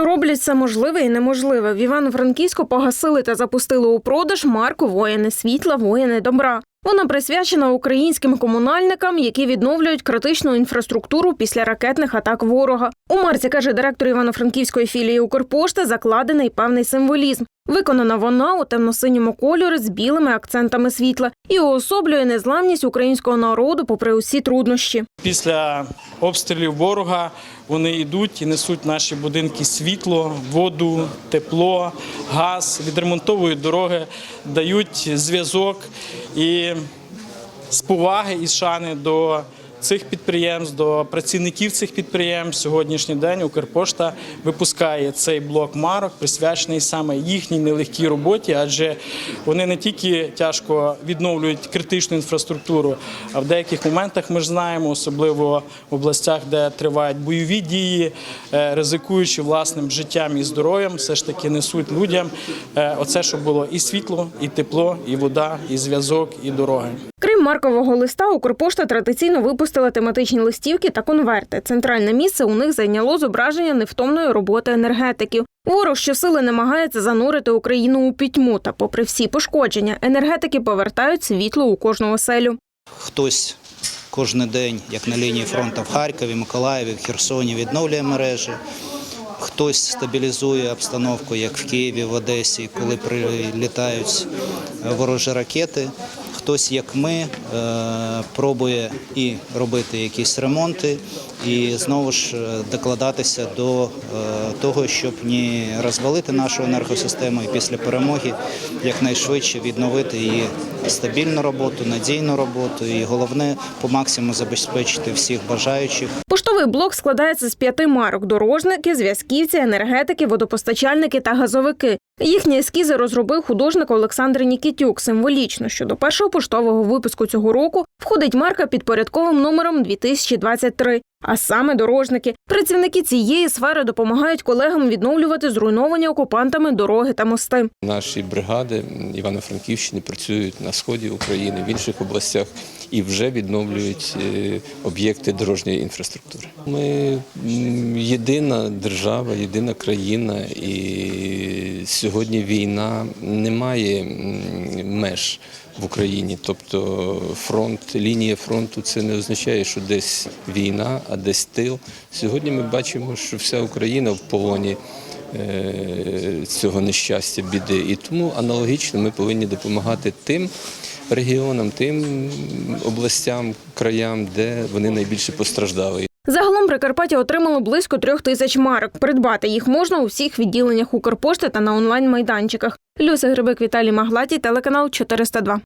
То роблять все можливе і неможливе. В Івано-Франківську погасили та запустили у продаж марку Воїни світла, воїни добра. Вона присвячена українським комунальникам, які відновлюють критичну інфраструктуру після ракетних атак ворога. У марці каже директор Івано-Франківської філії Укрпошти, закладений певний символізм. Виконана вона у темно-синьому кольорі з білими акцентами світла і уособлює незламність українського народу попри усі труднощі. Після обстрілів ворога вони йдуть і несуть наші будинки світло, воду, тепло, газ, відремонтовують дороги, дають зв'язок і з поваги і шани до цих підприємств, до працівників цих підприємств. Сьогоднішній день Укрпошта випускає цей блок марок, присвячений саме їхній нелегкій роботі, адже вони не тільки тяжко відновлюють критичну інфраструктуру, а в деяких моментах ми ж знаємо, особливо в областях, де тривають бойові дії, е, ризикуючи власним життям і здоров'ям, все ж таки несуть людям е, оце, щоб було і світло, і тепло, і вода, і зв'язок, і дороги. Крім маркового листа, Укрпошта традиційно випустила тематичні листівки та конверти. Центральне місце у них зайняло зображення невтомної роботи енергетиків. Ворог щосили намагається занурити Україну у пітьму. Та, попри всі пошкодження, енергетики повертають світло у кожну оселю. Хтось кожен день, як на лінії фронту в Харкові, Миколаєві, в Херсоні, відновлює мережі. Хтось стабілізує обстановку, як в Києві, в Одесі, коли прилітають ворожі ракети. Хтось, як ми, е, пробує і робити якісь ремонти, і знову ж е, докладатися до е, того, щоб не розвалити нашу енергосистему і після перемоги якнайшвидше відновити її стабільну роботу, надійну роботу і головне по максимуму забезпечити всіх бажаючих Поштовий блок складається з п'яти марок: дорожники, зв'язківці, енергетики, водопостачальники та газовики. Їхні ескізи розробив художник Олександр Нікітюк. Символічно, що до першого поштового випуску цього року входить марка під порядковим номером 2023. А саме дорожники. Працівники цієї сфери допомагають колегам відновлювати зруйновані окупантами дороги та мости. Наші бригади Івано-Франківщини працюють на сході України, в інших областях і вже відновлюють е, об'єкти дорожньої інфраструктури. Ми єдина держава, єдина країна, і сьогодні війна не має меж в Україні. Тобто фронт, лінія фронту це не означає, що десь війна, а десь тил. Сьогодні ми бачимо, що вся Україна в полоні е, цього нещастя, біди. І тому аналогічно ми повинні допомагати тим регіонам, тим областям, краям, де вони найбільше постраждали. Загалом Прикарпаття отримало близько трьох тисяч марок. Придбати їх можна у всіх відділеннях Укрпошти та на онлайн-майданчиках. Люся Грибик, Віталій Маглаті, телеканал 402.